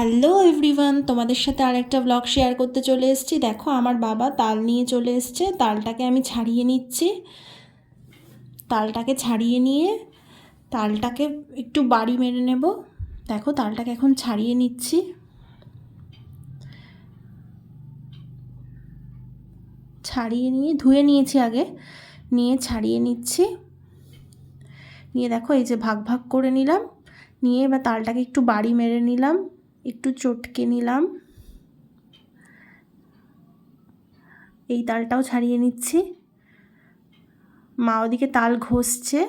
Hello everyone তোমাদের সাথে আরেকটা ব্লগ শেয়ার করতে চলে এসেছি। দেখো, আমার বাবা তাল নিয়ে চলে এসছে। তালটাকে আমি ছাড়িয়ে নিচ্ছি। তালটাকে ছাড়িয়ে নিয়ে তালটাকে একটু বাড়ি মেরে নেব। দেখো, তালটাকে এখন ছাড়িয়ে নিচ্ছি। ছাড়িয়ে নিয়ে, ধুয়ে নিয়েছি আগে। নিয়ে ছাড়িয়ে নিচ্ছি। নিয়ে দেখো, এই যে ভাগ ভাগ করে নিলাম। নিয়ে এবার তালটাকে একটু বাড়ি মেরে নিলাম। একটু চটকে নিলাম। এই তালটাও ছাড়িয়ে নিচ্ছি। মা ওদিকে তাল ঘষছে।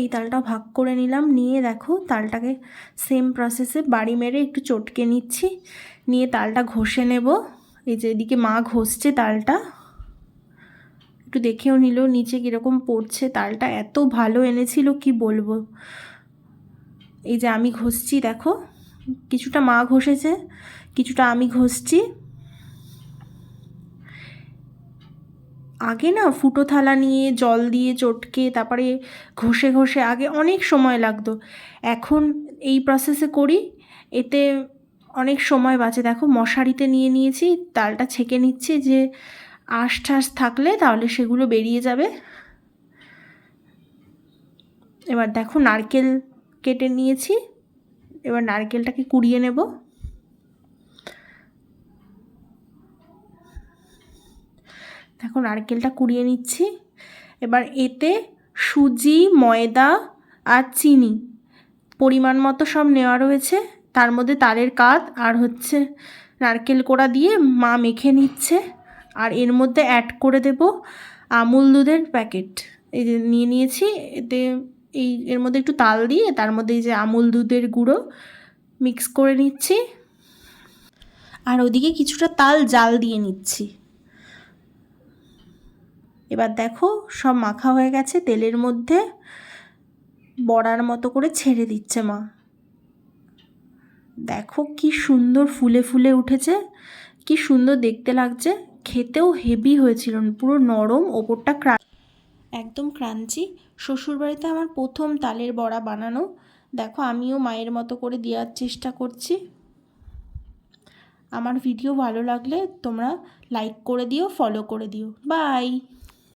এই তালটাও ভাগ করে নিলাম। নিয়ে দেখো তালটাকে সেম প্রসেসে বাড়ি মেরে একটু চটকে নিচ্ছি। নিয়ে তালটা ঘষে নেব। এই যে এদিকে মা ঘষছে তালটা। একটু দেখেও নিল, নিচে কীরকম পড়ছে, তালটা এত ভালো এনেছিল, কি বলব? এই যে আমি ঘষছি, দেখো, কিছুটা মা ঘষেছে, কিছুটা আমি ঘষছি। আগে না ফুটো থালা নিয়ে, জল দিয়ে, চটকে, তারপরে ঘষে ঘষে, আগে অনেক সময় লাগতো। এখন এই প্রসেসে করি, এতে অনেক সময় বাঁচে। দেখো, মশারিতে নিয়ে নিয়েছি, তালটা ছেঁকে নিচ্ছি যে আঁশ ঠাস থাকলে তাহলে সেগুলো বেরিয়ে যাবে। এবার দেখো নারকেল কেটে নিয়েছি। এবার নারকেলটাকে কুড়িয়ে নেব। দেখো নারকেলটা কুড়িয়ে নিচ্ছি। এবার এতে সুজি, ময়দা আর চিনি পরিমাণ মতো সব নেওয়া রয়েছে। তার মধ্যে তালের কাত আর হচ্ছে নারকেল কোড়া দিয়ে মা মেখে নিচ্ছে। আর এর মধ্যে অ্যাড করে দেব আমুল দুধের প্যাকেট এই যে নিয়ে নিয়েছি, এতে এই এর মধ্যে একটু তাল দিয়ে তার মধ্যে এই যে আমুল দুধের গুঁড়ো মিক্স করে নিচ্ছি। আর ওদিকে কিছুটা তাল জাল দিয়ে নিচ্ছি। এবার দেখো সব মাখা হয়ে গেছে, তেলের মধ্যে বড়ার মতো করে ছেড়ে দিচ্ছে মা। দেখো কি সুন্দর ফুলে ফুলে উঠেছে, কি সুন্দর দেখতে লাগছে। খেতেও হেভি হয়েছিল, পুরো নরম, ওপরটা ক্রা একদম ক্রাঞ্চি। শ্বশুরবাড়িতে আমার প্রথম তালের বড়া বানানো। দেখো, আমিও মায়ের মতো করে দেওয়ার চেষ্টা করছি। আমার ভিডিও ভালো লাগলে তোমরা লাইক করে দিও ফলো করে দিও। বাই